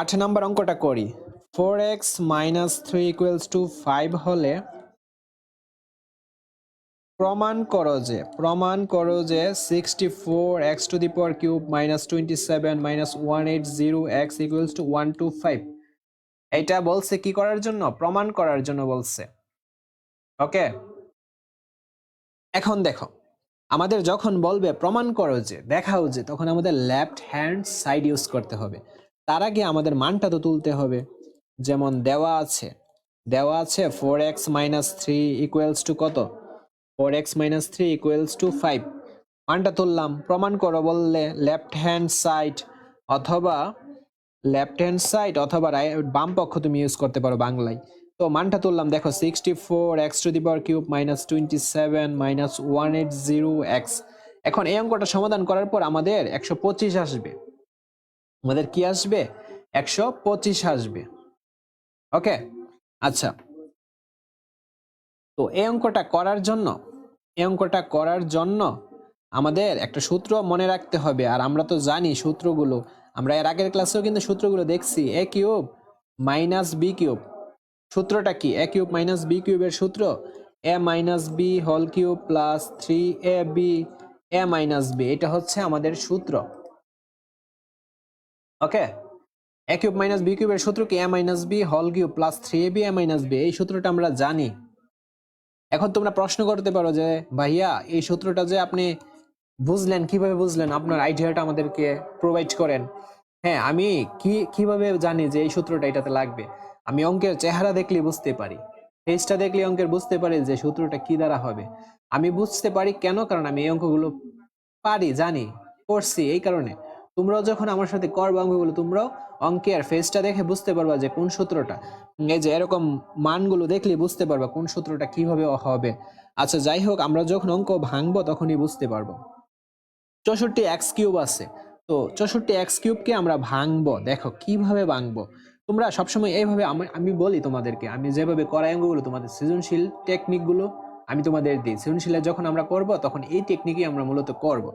আট নাম্বার অঙ্কটা করি। Four X minus three equals to five হলে প্রমাণ করো যে, প্রমাণ করো যে sixty four X to the power cube minus twenty seven minus one eight zero X equals to one two five এটা বলছে কি করার জন্য? প্রমাণ করার জন্য বলছে। ওকে? এখন দেখো, আমাদের যখন বলবে প্রমাণ করো যে, দেখাও যে, তখন আমাদের লেফট হ্যান্ড সাইড ইউজ করতে হবে। তার আগে আমাদের মানটা তো তুলতে হবে। যেমন দেওয়া আছে দেওয়া আছে four X minus three equals to কত? Four X minus three equals to five মানটা তুললাম, প্রমাণ করো বললে লেফট হ্যান্ড সাইড অথবা লেফট হ্যান্ড সাইড অথবা বাম পক্ষ তুমি ইউজ করতে পারো বাংলায়। তো মানটা তুললাম, দেখো sixty four X to the power cube minus twenty seven minus one eight zero X এখন এই অঙ্কটা সমাধান করার পর আমাদের একশো পঁচিশ আসবে। আমাদের কি আসবে? একশো পঁচিশ আসবে। ওকে আচ্ছা। তো এই অঙ্কটা করার জন্য, এই অঙ্কটা করার জন্য আমাদের একটা সূত্র মনে রাখতে হবে। আর আমরা তো জানি সূত্রগুলো, আমরা এর আগের ক্লাসেও কিন্তু সূত্রগুলো দেখছি। A cube minus B cube সূত্রটা কি? এ কিউব মাইনাস বি কিউবের সূত্র? A minus B whole cube plus three A B A minus B এটা হচ্ছে আমাদের সূত্র। Okay A cube minus B কিউবের সূত্র কি A minus B whole cube plus three A B A minus B এই সূত্রটা আমরা জানি। এখন তোমরা প্রশ্ন করতে পারো যে, ভাইয়া, এই সূত্রটা যে আপনি বুঝলেন, কীভাবে বুঝলেন? আপনার আইডিয়াটা আমাদেরকে প্রোভাইড করেন। হ্যাঁ আমি কি, কীভাবে জানি যে এই সূত্রটা এটাতে লাগবে? আমি অঙ্কের চেহারা দেখলে বুঝতে পারি। ফেসটা দেখলে অঙ্কের বুঝতে পারি যে সূত্রটা কি দ্বারা হবে। আমি বুঝতে পারি কেন? কারণ আমি এই অঙ্কগুলো পারি, জানি করছি এই কারণে। তোমরাও যখন আমার সাথে করবে অঙ্কগুলো তোমরাও অঙ্কের ফেসটা দেখে বুঝতে পারবা যে কোন সূত্রটা। এই যে এরকম মানগুলো দেখলে বুঝতে পারবা কোন সূত্রটা কীভাবে হবে। আচ্ছা যাই হোক, আমরা যখন অঙ্ক ভাঙবো তখনই বুঝতে পারব। চৌষট্টি এক্স কিউব আছে। তো চৌষট্টি এক্স কিউবকে আমরা ভাঙবো। দেখো, কীভাবে ভাঙবো? তোমরা সবসময় এইভাবে আমি বলি তোমাদেরকে, আমি যেভাবে করাই অঙ্কগুলো তোমাদের সৃজনশীল টেকনিকগুলো আমি তোমাদের দিই। সৃজনশীলে যখন আমরা করব, তখন এই টেকনিকই আমরা মূলত করব।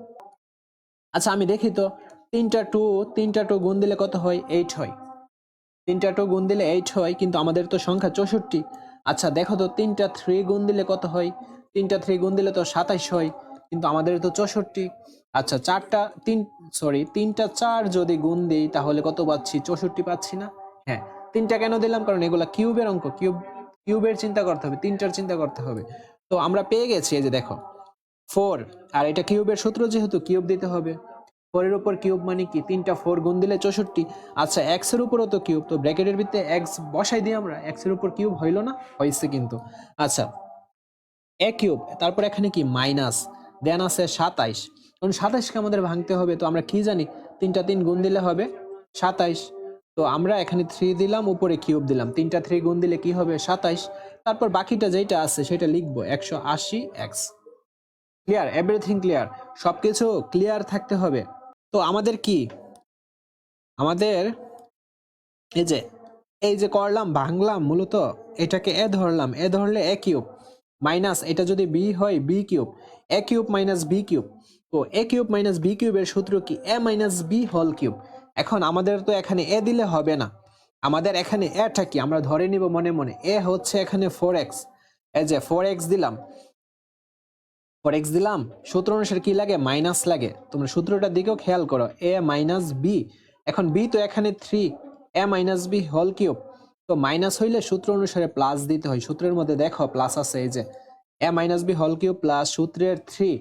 আচ্ছা আমি দেখি তো তিনটা টু তিনটা টু গুণ দিলে কত হয়? এইট হয়। তিনটা টু গুণ দিলে এইট হয়, কিন্তু আমাদের তো সংখ্যা চৌষট্টি। আচ্ছা দেখো তো, তিনটা থ্রি গুণ দিলে কত হয়? তিনটা থ্রি গুণ দিলে তো সাতাইশ হয়, কিন্তু আমাদের তো চৌষট্টি। আচ্ছা চারটা, তিন সরি তিনটা চার যদি গুণ দিই, তাহলে কত পাচ্ছি? চৌষট্টি পাচ্ছি না? হ্যাঁ তিনটা কেন দিলাম? কারণ এগুলা কিউবের অঙ্ক, কিউব, কিউবের চিন্তা করতে হবে, তিনটার চিন্তা করতে হবে। তো আমরা পেয়ে গেছি, এই যে দেখো ফোর আর এটা কিউবের সূত্র যেহেতু, কিউব দিতে হবে। ফোরের উপর কিউব মানে কি? তিনটা ফোর গুণ দিলে চৌষট্টি। আচ্ছা এক্সের উপরও তো কিউব, তো ব্র্যাকেটের ভিতরে এক্স বসাই দিই আমরা। এক্সের উপর কিউব হইল না হয়েছে কিন্তু। আচ্ছা এ কিউব, তারপর এখানে কি? মাইনাস। দেন আছে সাতাইশ। কারণ সাতাইশকে আমাদের ভাঙতে হবে, তো আমরা কি জানি? তিনটা তিন গুণ দিলে হবে সাতাইশ। তো আমরা এখানে থ্রি দিলাম, উপরে কিউব দিলাম। তিনটা থ্রি গুণ দিলে কি হবে? সাতাইশ। তারপর বাকিটা যেটা আছে, সেটা লিখব, একশো আশি এক্স। ক্লিয়ার? Everything clear? সবকিছু ক্লিয়ার থাকতে হবে। তো আমাদের কি? আমাদের এই যে এই যে করলাম, ভাঙলাম মূলত, এটাকে এ ধরলাম। এ ধরলে এ কিউব মাইনাস, এটা যদি বি হয় B cube, A cube minus B cube. তো এ কিউব মাইনাস বি কিউবের সূত্র কি? A minus B whole cube. এখন আমাদের তো এখানে এ দিলে হবে না। আমাদের এখানে এটা কি? আমরা ধরে নিব মনে মনে। এ হচ্ছে এখানে ফোর এক্স এই যে ফোর এক্স দিলাম। ফোর এক্স দিলাম, সূত্র অনুসারে কি লাগে? মাইনাস লাগে। তোমরা সূত্রটার দিকেও খেয়াল করো। এ মাইনাস বি এখন বি তো এখানে three A minus B whole cube তো মাইনাস হইলে সূত্র অনুসারে প্লাস দিতে হয়। সূত্রের মধ্যে দেখো প্লাস আছে এই যে। A minus B whole cube plus সূত্রের থ্রি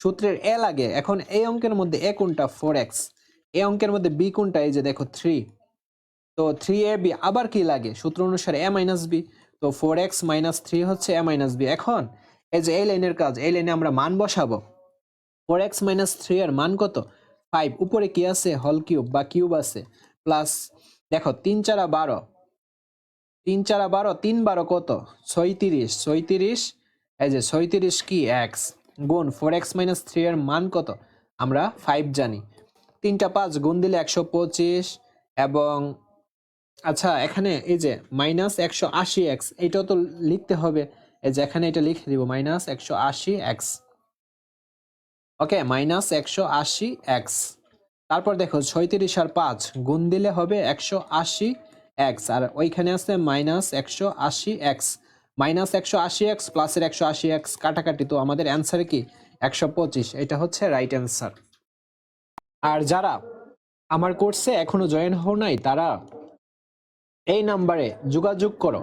সূত্রের এ লাগে। এখন এই অঙ্কের মধ্যে এ কোনটা? ফোর এক্স এ অঙ্কের মধ্যে বি কোনটা? এই যে দেখো থ্রি তো থ্রি এ বি আবার কি লাগে? সূত্র অনুসারে এ মাইনাস বি তো ফোর এক্স মাইনাস থ্রি হচ্ছে এ মাইনাস বি এখন এই যে এই লাইনের কাজ, এই লাইনে আমরা মান বসাবো। ফোর এক্স মাইনাস থ্রি এর মান কত? ফাইভ উপরে কি আছে? হল কিউব বা কিউব আছে। প্লাস দেখো, তিন চারা বারো। তিন চারা বারো, তিন বারো কত? ছয়ত্রিশ। ছয়ত্রিশ, এই যে ছয়ত্রিশ কি? এক্স গুণ ফোর এক্স মাইনাস থ্রি এর মান কত? আমরা ফাইভ জানি। তিনটা পাঁচ গুণ দিলে একশো পঁচিশ এবং আচ্ছা এখানে এই যে মাইনাস একশো আশি এক্স এটাও তো লিখতে হবে। এই এটা লিখে দিব মাইনাস একশো আশি এক্স ওকে মাইনাস একশো আশি এক্স তারপর দেখো, ছয়ত্রিশ আর পাঁচ গুণ দিলে হবে একশো আশি এক্স আর ওইখানে আছে মাইনাস একশো আশি এক্স মাইনাস একশো আশি এক্স প্লাসের একশো আশি এক্স কাটাকাটি, তো আমাদের অ্যান্সার কি? একশো পঁচিশ। এটা হচ্ছে রাইট অ্যান্সার আর যারা আমার কোর্সে এখনও জয়েন হও নাই, তারা এই নাম্বারে যোগাযোগ করো।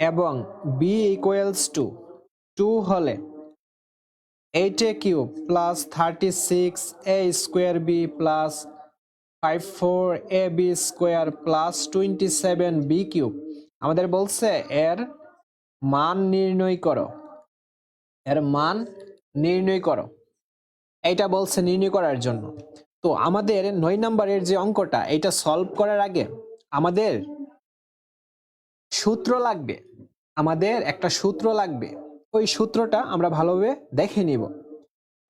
এবং বি ইকুয়ালস টু টু হলে eight A cube plus thirty six A square B plus five four A B square plus twenty seven B cube আমাদের বলছে এর মান নির্ণয় করো। এর মান নির্ণয় করো। এইটা বলছে নির্ণয় করার জন্য। তো আমাদের নয় নম্বরের যে অঙ্কটা এটা সলভ করার আগে আমাদের সূত্র লাগবে। আমাদের একটা সূত্র লাগবে। ওই সূত্রটা আমরা ভালোভাবে দেখে নিব।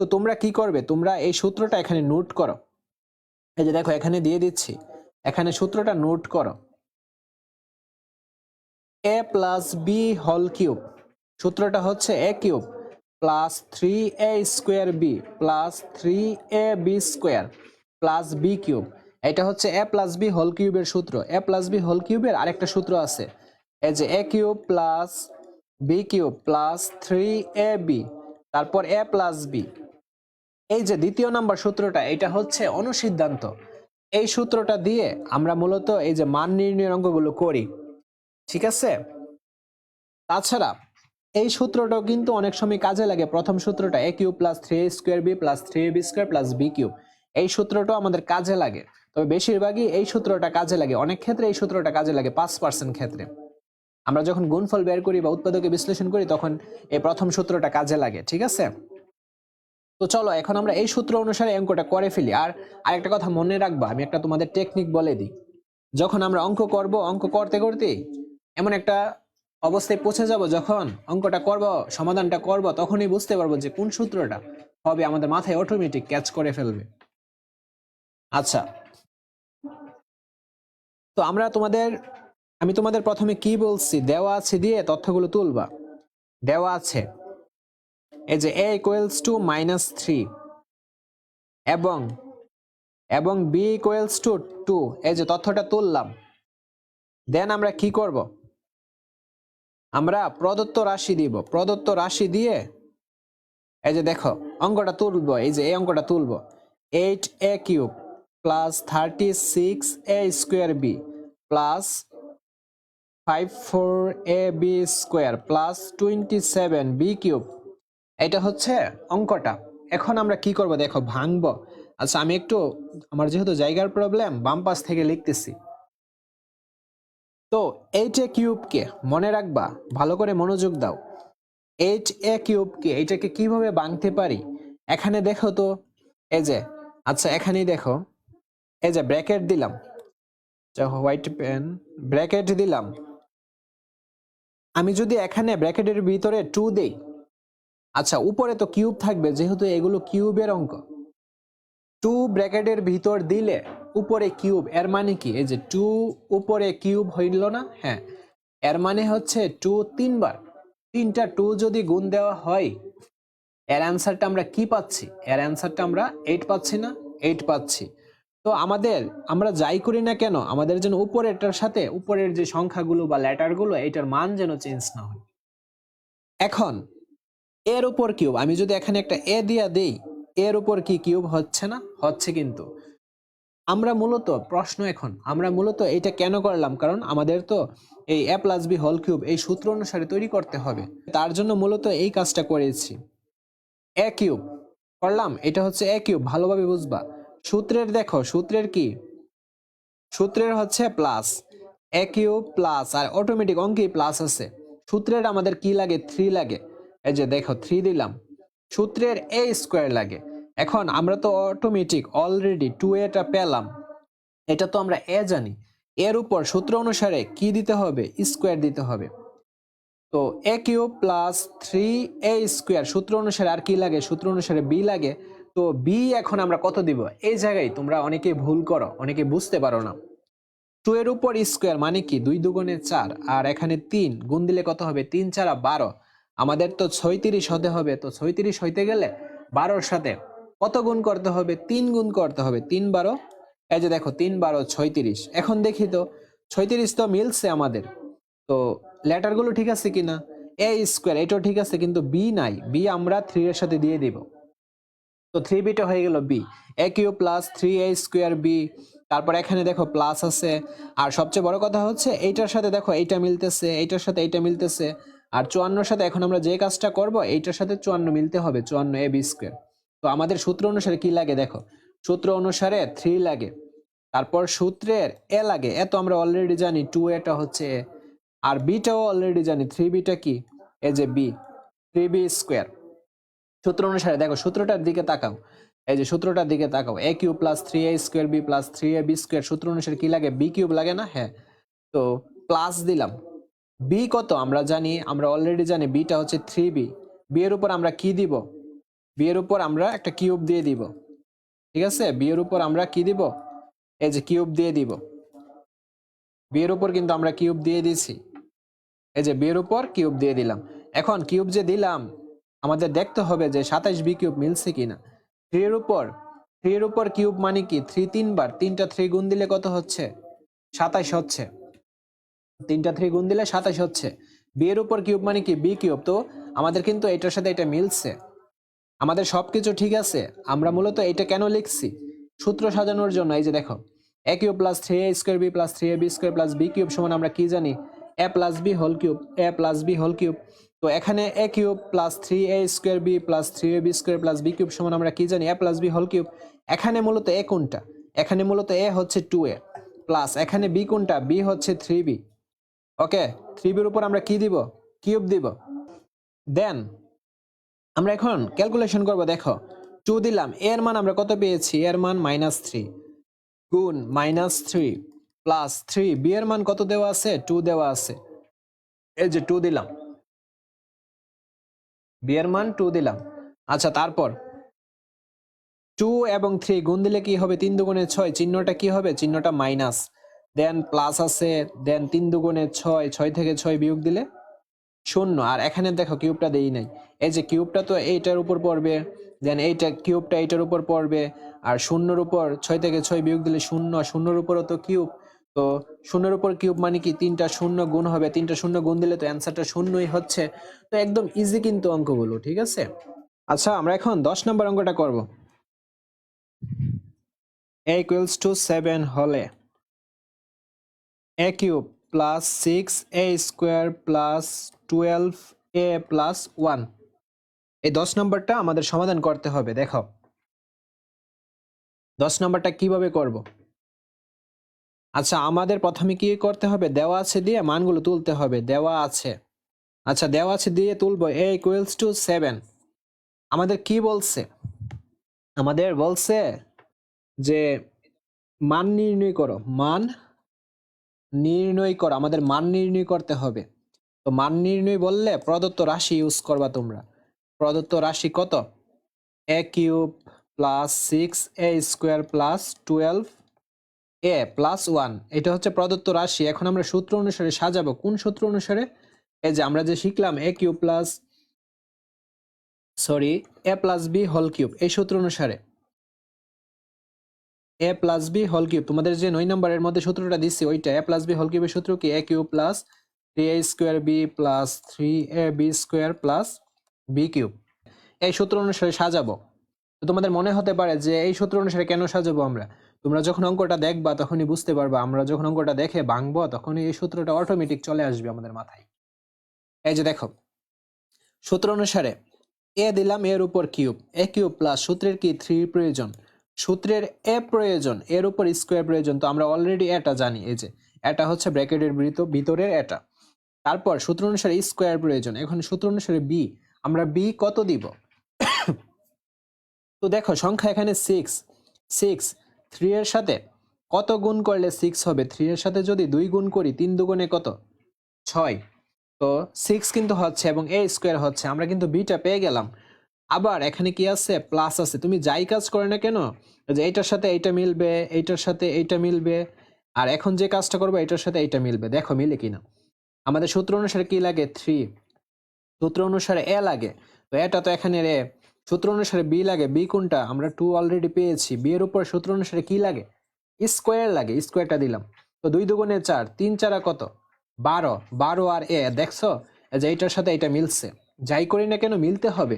তো তোমরা কি করবে? তোমরা এই সূত্রটা এখানে নোট করো। এই যে দেখো, এখানে দিয়ে দিচ্ছি। এখানে সূত্রটা নোট করো। A plus B whole cube সূত্রটা হচ্ছে A cube plus three A square B plus three A B square plus B cube এটা হচ্ছে এ প্লাস বি হল কিউবের সূত্র। এ প্লাস বি হোল কিউবের আরেকটা সূত্র আছে। এই যে A cube plus B cube plus three A B তারপর এ প্লাস বি এই যে দ্বিতীয় নাম্বার সূত্রটা, এটা হচ্ছে অনুসিদ্ধান্ত। এই সূত্রটা দিয়ে আমরা মূলত এই যে মান নির্ণয়ের অঙ্কগুলো করি, ঠিক আছে? তাছাড়া এই সূত্রটাও কিন্তু অনেক সময় কাজে লাগে। প্রথম সূত্রটা A cube plus three square B plus three B square plus B cube. এই সূত্রটাও আমাদের কাজে লাগে। তবে বেশিরভাগই এই সূত্রটা কাজে লাগে। অনেক ক্ষেত্রে এই সূত্রটা কাজে লাগে পাঁচ পার্সেন্ট ক্ষেত্রে। আমরা যখন গুণফল বের করি বা উৎপাদকে বিশ্লেষণ করি, তখন এই প্রথম সূত্রটা কাজে লাগে, ঠিক আছে? তো চলো, এখন আমরা এই সূত্র অনুসারে অঙ্কটা করে ফেলি। আর আরেকটা কথা মনে রাখবা, আমি একটা তোমাদের টেকনিক বলে দিই। যখন আমরা অঙ্ক করব, অঙ্ক করতে করতে এমন একটা অবস্থায় পৌঁছে যাব, যখন অঙ্কটা করব, সমাধানটা করব, তখনই বুঝতে পারব যে কোন সূত্রটা হবে আমাদের মাথায় অটোমেটিক ক্যাচ করে ফেলবে। আচ্ছা। তো আমরা তোমাদের আমি তোমাদের প্রথমে কি বলছি? দেওয়া আছে দিয়ে তথ্যগুলো তুলবা। দেওয়া আছে। এই যে A equals to minus three এবং এবং বি ইকুয়ালস টু টু এই যে তথ্যটা তুললাম। দেন আমরা কি করব? আমরা প্রদত্ত রাশি দিব। প্রদত্ত রাশি দিয়ে, এই যে দেখো, অঙ্কটা তুলব, এই যে এই অঙ্কটা তুলব। Eight A cube plus thirty six A square B plus five four A B square plus twenty seven B cube এটা হচ্ছে অঙ্কটা। এখন আমরা কি করব? দেখো, ভাঙবো। আচ্ছা আমি একটু আমার যেহেতু জায়গার প্রবলেম বাম পাশ থেকে লিখতেছি। তো এইট এ কিউবকে মনে রাখবা, ভালো করে মনোযোগ দাও। এইট এ কিউবকে এইটাকে কীভাবে ভাঙতে পারি? এখানে দেখো তো, এই যে আচ্ছা এখানেই দেখো। এই যে ব্র্যাকেট দিলাম। হোয়াইট পেন ব্র্যাকেট দিলাম। আমি যদি এখানে ব্র্যাকেটের ভিতরে টু দেই আচ্ছা উপরে তো কিউব থাকবে, যেহেতু এগুলো কিউবের অঙ্ক। টু ব্র্যাকেটের ভিতর দিলে উপরে কিউব এর মানে কি? এই যে টু উপরে কিউব হইল না? হ্যাঁ এর মানে হচ্ছে টু তিনবার। তিনটা টু যদি গুণ দেওয়া হয়, এর অ্যান্সারটা আমরা কি পাচ্ছি? এর অ্যান্সারটা আমরা এইট পাচ্ছি না? এইট পাচ্ছি। তো আমাদের, আমরা যাই করি না কেন, আমাদের যেন উপরেরটার সাথে উপরের যে সংখ্যাগুলো বা লেটারগুলো, এটার মান যেন চেঞ্জ না হয়। এখন, এর উপর কিউব আমি যদি এখানে একটা এ দিয়া দেই, এর উপর কি কিউব হচ্ছে না? হচ্ছে কিন্তু। আমরা মূলত, প্রশ্ন এখন, আমরা মূলত এটা কেন করলাম? কারণ আমাদের তো এই A plus B whole cube এই সূত্র অনুসারে তৈরি করতে হবে। তার জন্য মূলত এই কাজটা করেছি। এ কিউব করলাম, এটা হচ্ছে এ কিউব ভালোভাবে বুঝবা। সূত্রের দেখো, সূত্রের কি? সূত্রের হচ্ছে প্লাস এ কিউব প্লাস আর অটোমেটিক অঙ্কেই প্লাস আছে। সূত্রের আমাদের কি লাগে? থ্রি লাগে। এই যে দেখো থ্রি দিলাম। সূত্রের এ স্কোয়ার লাগে। এখন আমরা তো অটোমেটিক অলরেডি টু এটা পেলাম। এটা তো আমরা এ জানি। এর উপর সূত্র অনুসারে কি দিতে হবে? স্কোয়ার দিতে হবে। তো A cube plus three A square সূত্র অনুসারে আর কি লাগে? সূত্র অনুসারে বি লাগে। তো বি এখন আমরা কত দিব? এই জায়গায় তোমরা অনেকে ভুল করো অনেকে বুঝতে পারো না। টু এর উপর স্কোয়ার মানে কি? দুই দুগুণে চার, আর এখানে তিন, গুণ দিলে কত হবে? তিন চারা বারো। আমাদের তো ছয়ত্রিশ হতে হবে, তো ছয়ত্রিশ হইতে গেলে বারোর সাথে কত গুণ করতে হবে? তিন গুণ করতে হবে, তিন বারো। এই যে দেখো, তিন বারো, ছয়ত্রিশ। এখন দেখি তো, ছয়ত্রিশ তো মিলছে আমাদের। তো লেটারগুলো ঠিক আছে কিনা? এ স্কোয়ার এটাও ঠিক আছে, কিন্তু বি নাই। বি আমরা থ্রি এর সাথে দিয়ে দিব। তো থ্রি বিটা হয়ে গেল B A cube plus three A square B তারপর এখানে দেখো প্লাস আছে। আর সবচেয়ে বড় কথা হচ্ছে, এইটার সাথে দেখো এইটা মিলতেছে, এইটার সাথে এইটা মিলতেছে। আর চুয়ান্নর সাথে এখন আমরা যে কাজটা করব, এইটার সাথে চুয়ান্ন মিলতে হবে, চুয়ান্ন এ বি স্কোয়ার তো আমাদের সূত্র অনুসারে কি লাগে দেখো? সূত্র অনুসারে থ্রি লাগে। তারপর সূত্রের এ লাগে। এ তো আমরা অলরেডি জানি টু এটা হচ্ছে এ আর বিটাও অলরেডি জানি থ্রি বিটা কি? এ যে বি থ্রি বি স্কোয়ার সূত্র অনুসারে, দেখো সূত্রটার দিকে তাকাও। এই যে সূত্রটার দিকে তাকাও। A cube plus three A square B plus three A B square সূত্র অনুসারে কি লাগে? বি কিউব লাগে না? হ্যাঁ। তো প্লাস দিলাম। বি কত? আমরা জানি, আমরা অলরেডি জানি বিটা হচ্ছে থ্রি বি বি এর উপর আমরা কি দিব? বি এর উপর আমরা একটা কিউব দিয়ে দিব। ঠিক আছে? বি এর উপর আমরা কি দিব? এই যে কিউব দিয়ে দিব। বি এর উপর কিন্তু আমরা কিউব দিয়ে দিছি এই যে বি এর উপর কিউব দিয়ে দিলাম। এখন কিউব যে দিলাম আমাদের দেখতে হবে যে সাতাইশ বি কিউব মিলছে কিনা। থ্রি এর উপর থ্রি এর উপর কিউব মানে কি? থ্রি তিনবার, তিনটা থ্রি গুণ দিলে কত হচ্ছে? সাতাইশ হচ্ছে। তিনটা থ্রি গুণ দিলে সাতাইশ হচ্ছে। বি এর উপর কিউব মানে কি? বি কিউব তো আমাদের কিন্তু এটার সাথে এটা মিলছে। আমাদের সব কিছু ঠিক আছে। আমরা মূলত এটা কেন লিখছি? সূত্র সাজানোর জন্য। এই যে দেখো A cube plus three A square B plus three A B square plus B cube সমান আমরা কি জানি? A plus B whole cube A plus B whole cube তো এখানে A cube plus three A square B plus three A B square plus B cube সমান আমরা কি জানি? A plus B whole cube এখানে মূলত এ কোনটা? এখানে মূলত এ হচ্ছে টু এ প্লাস এখানে বি কোনটা? বি হচ্ছে থ্রি বি ওকে থ্রি বির উপর আমরা কি দিব? কিউব দিব। দেন আমরা এখন ক্যালকুলেশন করব, দেখো। টু দিলাম এর মান আমরা কত পেয়েছি? এর মান মাইনাস থ্রি গুণ minus three plus three B এর মান কত দেওয়া আছে? টু দেওয়া আছে। এই যে টু দিলাম। বি এর মান টু দিলাম। আচ্ছা তারপর? টু এবং থ্রি গুণ দিলে কি হবে? তিন দুগুণে ছয়, চিহ্নটা কি হবে? চিহ্নটা মাইনাস দেন প্লাস আছে দেন তিন দুগুণে ছয় ছয় থেকে ছয় বিয়োগ দিলে? শূন্য। আর এখানে দেখো কিউবটা দেই নাই। এই যে কিউবটা তো এইটার উপর পড়বে দেন এইটা কিউবটা এইটার উপর পড়বে, আর শূন্যর উপর ছয় থেকে ছয় বিয়োগ দিলে শূন্য। শূন্যর উপরও তো কিউব তো শূন্যের উপর কিউব মানে কি? তিনটা শূন্য গুণ হবে। তিনটা শূন্য গুণ দিলে তো অ্যান্সারটা শূন্যই হচ্ছে। তো একদম ইজি কিন্তু অঙ্কগুলো, ঠিক আছে? আচ্ছা আমরা এখন দশ নম্বর অঙ্কটা করব। এ ইকুয়ালস টু সেভেন হলে A cube plus six A square plus twelve A plus one এই দশ নম্বরটা আমাদের সমাধান করতে হবে, দেখো। দশ নম্বরটা কীভাবে করব? আচ্ছা আমাদের প্রথমে কি করতে হবে? দেওয়া আছে দিয়ে মানগুলো তুলতে হবে। দেওয়া আছে। আচ্ছা দেওয়া আছে দিয়ে তুলবো এ ইকুয়ালস টু সেভেন আমাদের কি বলছে? আমাদের বলছে যে মান নির্ণয় করো। মান নির্ণয় করো। আমাদের মান নির্ণয় করতে হবে। তো মান নির্ণয় বললে প্রদত্ত রাশি ইউজ করবা তোমরা। প্রদত্ত রাশি কত? A cube plus six A square plus twelve A plus one এটা হচ্ছে প্রদত্ত রাশি। এখন আমরা সূত্র অনুসারে সাজাবো। কোন সূত্র অনুসারে? এই যে আমরা যে শিখলাম A cube plus sorry A plus B whole cube এই সূত্র অনুসারে। A plus B whole cube তোমাদের যে নয় নম্বরের মধ্যে সূত্রটা দিচ্ছি, ওইটা এ প্লাস বি হোল কিউবের সূত্র কি? A cube plus three A square B plus three A B square plus B cube এই সূত্র অনুসারে সাজাবো। তো তোমাদের মনে হতে পারে যে এই সূত্র অনুসারে কেন সাজাবো আমরা? তোমরা যখন অঙ্কটা দেখবা, তখনই বুঝতে পারবা। আমরা যখন অঙ্কটা দেখে ভাঙবো, তখনই এই সূত্রটা অটোমেটিক চলে আসবে আমাদের মাথায়। এই যে দেখো সূত্র অনুসারে এ দিলাম এর উপর কিউব। এ কিউব প্লাস সূত্রের কি? থ্রি প্রয়োজন। সূত্রের এ প্রয়োজন, এর উপর স্কোয়ার প্রয়োজন। তো আমরা অলরেডি এটা জানি। এই যে, এটা হচ্ছে ব্র্যাকেটের ভিতরের এটা। তারপর সূত্র অনুসারে স্কোয়ার প্রয়োজন। এখন সূত্র অনুসারে বি আমরা বি কত দিব? তো দেখো, সংখ্যা এখানে সিক্স সিক্স থ্রি এর সাথে কত গুণ করলে সিক্স হবে? থ্রি এর সাথে যদি দুই গুণ করি, তিন দুগুণে কত? ছয়। তো সিক্স কিন্তু হচ্ছে এবং এ স্কোয়ার হচ্ছে, আমরা কিন্তু বিটা পেয়ে গেলাম। আবার এখানে কি আছে? প্লাস আছে। তুমি যাই কাজ করে না কেন যে এইটার সাথে এইটা মিলবে, এইটার সাথে এইটা মিলবে, আর এখন যে কাজটা করব এটার সাথে এইটা মিলবে। দেখো, মিলে কিনা। আমাদের সূত্র অনুসারে কি লাগে? থ্রি সূত্র অনুসারে এ লাগে। তো এটা তো এখানে রে সূত্র অনুসারে বি লাগে, বি কোনটা? আমরা টু অলরেডি পেয়েছি। বি এর উপর সূত্র অনুসারে কি লাগে? স্কোয়ার লাগে, স্কোয়ারটা দিলাম। তো দুই দুগুণে চার, তিন চারা কত? বারো। বারো আর এ, দেখছ? যে এইটার সাথে এটা মিলছে। যাই করি না কেন, মিলতে হবে।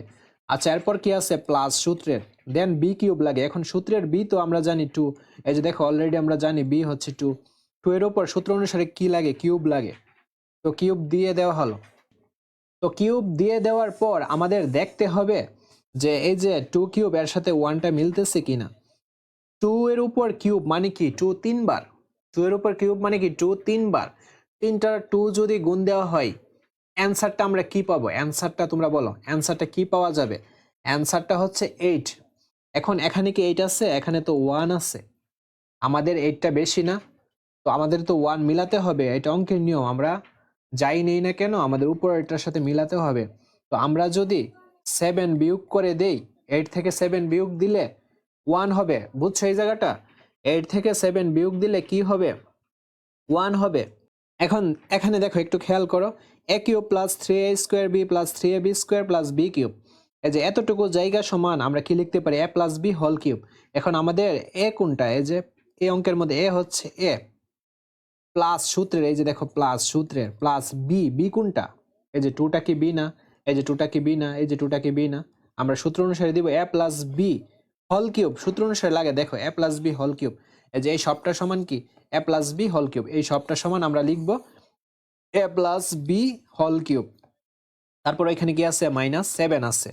আচ্ছা এরপর কি আছে? প্লাস সূত্রের। দেন বি কিউব লাগে। এখন সূত্রের বি তো আমরা জানি টু এই যে দেখো অলরেডি আমরা জানি বি হচ্ছে টু টু এর উপর সূত্র অনুসারে কি লাগে? কিউব লাগে। তো কিউব দিয়ে দেওয়া হলো। তো কিউব দিয়ে দেওয়ার পর আমাদের দেখতে হবে যে এই যে টু কিউব এর সাথে ওয়ানটা মিলতেছে কিনা? টু এর উপর কিউব মানে কি? টু তিনবার। টু এর উপর কিউব মানে কি? টু তিনবার। তিনটার টু যদি গুণ দেওয়া হয় অ্যান্সারটা আমরা কি পাবো? অ্যান্সারটা তোমরা বলো। অ্যান্সারটা কি পাওয়া যাবে? অ্যান্সারটা হচ্ছে এইট এখন এখানে কি এইট আছে? এখানে তো ওয়ান আছে। আমাদের এইটটা বেশি না। তো আমাদের তো ওয়ান মিলাতে হবে। এটা অঙ্কের নিয়ম। আমরা যাই নেই না কেন, আমাদের উপর এটার সাথে মিলাতে হবে। তো আমরা যদি সেভেন বিয়োগ করে দেই এইট থেকে সেভেন বিয়োগ দিলে ওয়ান হবে। বুঝছ এই জায়গাটা? এইট থেকে সেভেন বিয়োগ দিলে কি হবে? ওয়ান হবে। এখন, এখানে দেখো, একটু খেয়াল করো। A cube plus three A square B plus three A B square plus B cube. এই যে এতটুকু জায়গা সমান, আমরা কি লিখতে পারি? A plus B whole cube. এখন আমাদের এ কোনটা? এই যে, এই অঙ্কের মধ্যে এ হচ্ছে এ প্লাস সূত্রের, এই যে দেখো প্লাস সূত্রের প্লাস বি বি কোনটা? এই যে টুটা কি বি না? এই যে টুটা কি বি না, এই যে টুটা কি বি না, আমরা সূত্র অনুসারে দিব A plus B whole cube সূত্র অনুসারে লাগে, দেখো A plus B whole cube এই যে এই সবটা সমান কি? A plus B whole cube এই সবটা সমান আমরা লিখব A plus B whole cube তারপর এখানে কি আছে? মাইনাস সেভেন আছে।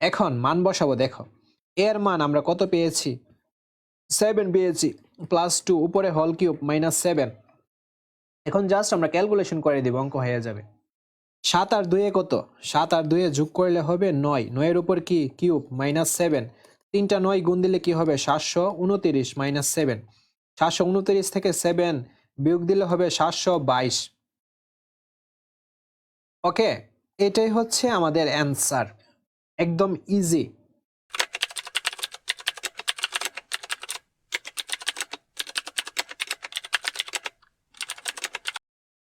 এখন মান বসাবো, দেখো। এর মান আমরা কত পেয়েছি? সেভেন পেয়েছি প্লাস টু উপরে হল কিউব মাইনাস সেভেন এখন জাস্ট আমরা ক্যালকুলেশন করে দিব, অঙ্ক হয়ে যাবে। সাত আর দুয়ে কত? সাত আর দুয়ে যোগ করলে হবে নয়। নয়ের উপর কি কিউব? Minus seven. তিনটা নয় গুণ দিলে কি হবে? সাতশো উনতিরিশ মাইনাস সেভেন। সাতশো উনতিরিশ থেকে সেভেন বিয়োগ দিলে হবে সাতশো বাইশ। ওকে? এটাই হচ্ছে আমাদের অ্যান্সার। একদম ইজি